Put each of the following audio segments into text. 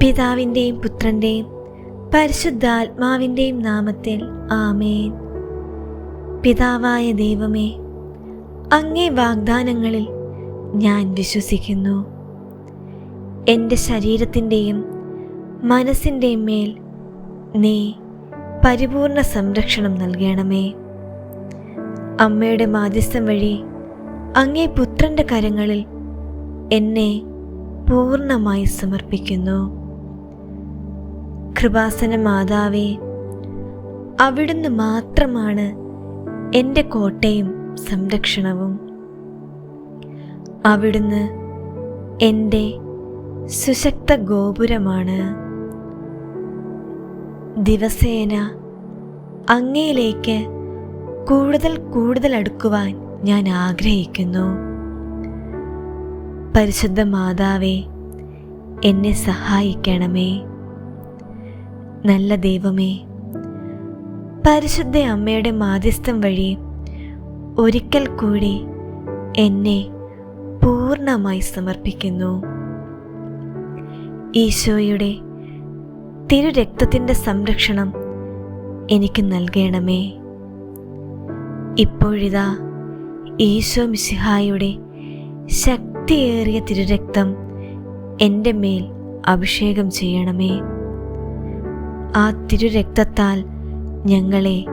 പിതാവിന്റെയും പുത്രന്റെയും പരിശുദ്ധാത്മാവിന്റെയും നാമത്തിൽ ആമേൻ. പിതാവായ ദൈവമേ അങ്ങേ വാഗ്ദാനങ്ങളിൽ ഞാൻ വിശ്വസിക്കുന്നു. എന്റെ ശരീരത്തിന്റെയും മനസ്സിന്റെയും മേൽ നീ പരിപൂർണ സംരക്ഷണം നൽകണമേ. അമ്മയുടെ മാധ്യസ്ഥം വഴി അങ്ങേ പുത്രന്റെ കരങ്ങളിൽ എന്നെ പൂർണമായി സമർപ്പിക്കുന്നു. കൃപാസന മാതാവേ അവിടുന്ന് മാത്രമാണ് എന്റെ കോട്ടയും സംരക്ഷണവും. അവിടുന്ന് എന്റെ സുശക്ത ഗോപുരമാണ്. ദിവസേന അങ്ങയിലേക്ക് കൂടുതൽ കൂടുതൽ അടുക്കുവാൻ ഞാൻ ആഗ്രഹിക്കുന്നു. പരിശുദ്ധ മാതാവേ എന്നെ സഹായിക്കണമേ. നല്ല ദൈവമേ. പരിശുദ്ധ അമ്മയുടെ മാധ്യസ്ഥം വഴി ഒരിക്കൽ കൂടി എന്നെ പൂർണമായി സമർപ്പിക്കുന്നു. ഈശോയുടെ തിരുരക്തത്തിന്റെ സംരക്ഷണം എനിക്ക് നൽകണമേ. ഇപ്പോഴിതാ ഈശോ മിശിഹായുടെ ശക്തിയേറിയ തിരുരക്തം എന്റെ മേൽ അഭിഷേകം ചെയ്യണമേ. ആ തിരുരക്തത്താൽ ഞങ്ങളെ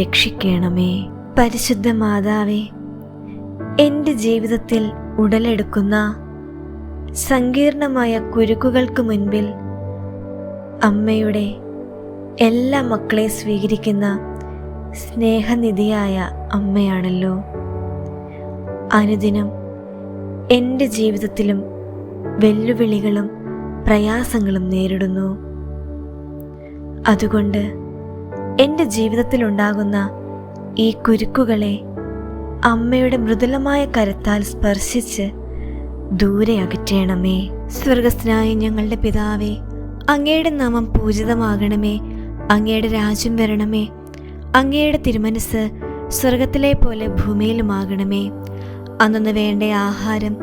രക്ഷിക്കണമേ. പരിശുദ്ധ മാതാവേ എന്റെ ജീവിതത്തിൽ ഉടലെടുക്കുന്ന സങ്കീർണമായ കുരുക്കുകൾക്ക് മുൻപിൽ അമ്മയുടെ എല്ലാ മക്കളെ സ്വീകരിക്കുന്ന സ്നേഹനിധിയായ അമ്മയാണല്ലോ. അനുദിനം എന്റെ ജീവിതത്തിലും വെല്ലുവിളികളും പ്രയാസങ്ങളും നേരിടുന്നു. അതുകൊണ്ട് എന്റെ ജീവിതത്തിലുണ്ടാകുന്ന ഈ കുരുക്കുകളെ അമ്മയുടെ മൃദുലമായ കരത്താൽ സ്പർശിച്ച് ദൂരെ അകറ്റണമേ. സ്വർഗസ്ഥനായ ഞങ്ങളുടെ പിതാവേ അങ്ങയുടെ നാമം പൂജിതമാകണമേ. അങ്ങയുടെ രാജ്യം വരണമേ. അങ്ങയുടെ തിരുമനസ് സ്വർഗത്തിലെ പോലെ ഭൂമിയിലുമാകണമേ. അന്നു വേണ്ട ആഹാരം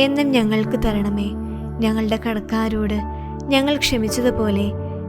എന്നും ഞങ്ങൾക്ക് തരണമേ. ഞങ്ങളുടെ കടക്കാരോട് ഞങ്ങൾ ക്ഷമിച്ചതുപോലെ